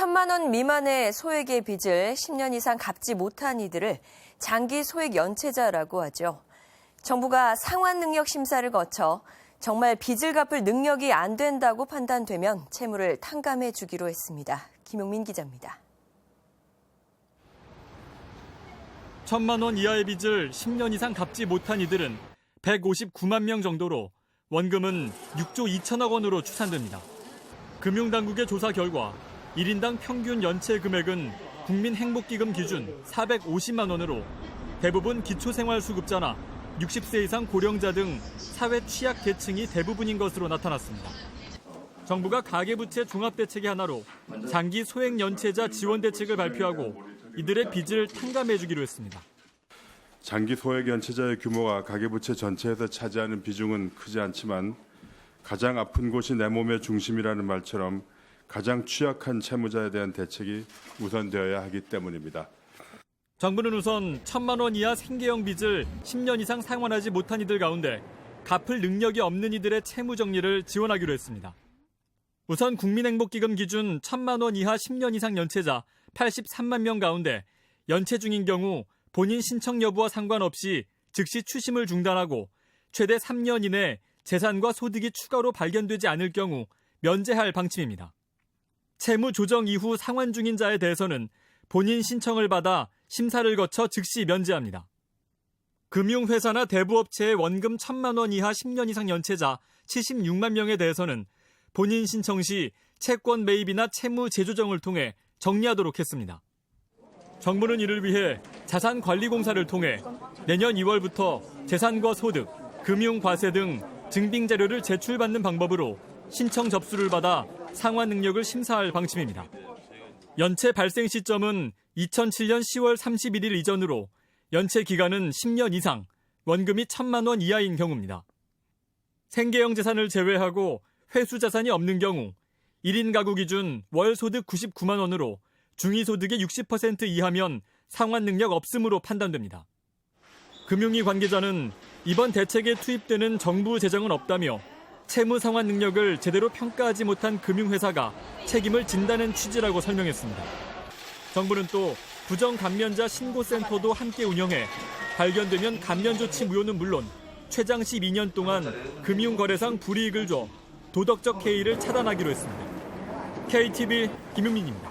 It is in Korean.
천만 원 미만의 소액의 빚을 10년 이상 갚지 못한 이들을 장기 소액 연체자라고 하죠. 정부가 상환 능력 심사를 거쳐 정말 빚을 갚을 능력이 안 된다고 판단되면 채무를 탕감해 주기로 했습니다. 김용민 기자입니다. 천만 원 이하의 빚을 10년 이상 갚지 못한 이들은 159만 명 정도로 원금은 6조 2천억 원으로 추산됩니다. 금융당국의 조사 결과 1인당 평균 연체 금액은 국민행복기금 기준 450만 원으로 대부분 기초생활수급자나 60세 이상 고령자 등 사회 취약 계층이 대부분인 것으로 나타났습니다. 정부가 가계부채 종합대책의 하나로 장기 소액 연체자 지원 대책을 발표하고 이들의 빚을 탕감해 주기로 했습니다. 장기 소액 연체자의 규모가 가계부채 전체에서 차지하는 비중은 크지 않지만 가장 아픈 곳이 내 몸의 중심이라는 말처럼 가장 취약한 채무자에 대한 대책이 우선되어야 하기 때문입니다. 정부는 우선 천만 원 이하 생계형 빚을 10년 이상 상환하지 못한 이들 가운데 갚을 능력이 없는 이들의 채무 정리를 지원하기로 했습니다. 우선 국민행복기금 기준 천만 원 이하 10년 이상 연체자 83만 명 가운데 연체 중인 경우 본인 신청 여부와 상관없이 즉시 추심을 중단하고 최대 3년 이내 재산과 소득이 추가로 발견되지 않을 경우 면제할 방침입니다. 채무 조정 이후 상환 중인 자에 대해서는 본인 신청을 받아 심사를 거쳐 즉시 면제합니다. 금융회사나 대부업체의 원금 1천만 원 이하 10년 이상 연체자 76만 명에 대해서는 본인 신청 시 채권 매입이나 채무 재조정을 통해 정리하도록 했습니다. 정부는 이를 위해 자산관리공사를 통해 내년 2월부터 재산과 소득, 금융과세 등 증빙 자료를 제출받는 방법으로 신청 접수를 받아 상환 능력을 심사할 방침입니다. 연체 발생 시점은 2007년 10월 31일 이전으로 연체 기간은 10년 이상, 원금이 1천만 원 이하인 경우입니다. 생계형 재산을 제외하고 회수 자산이 없는 경우 1인 가구 기준 월 소득 99만 원으로 중위 소득의 60% 이하면 상환 능력 없음으로 판단됩니다. 금융위 관계자는 이번 대책에 투입되는 정부 재정은 없다며 채무 상환 능력을 제대로 평가하지 못한 금융회사가 책임을 진다는 취지라고 설명했습니다. 정부는 또 부정 감면자 신고센터도 함께 운영해 발견되면 감면 조치 무효는 물론 최장 12년 동안 금융거래상 불이익을 줘 도덕적 해이를 차단하기로 했습니다. KTV 김용민입니다.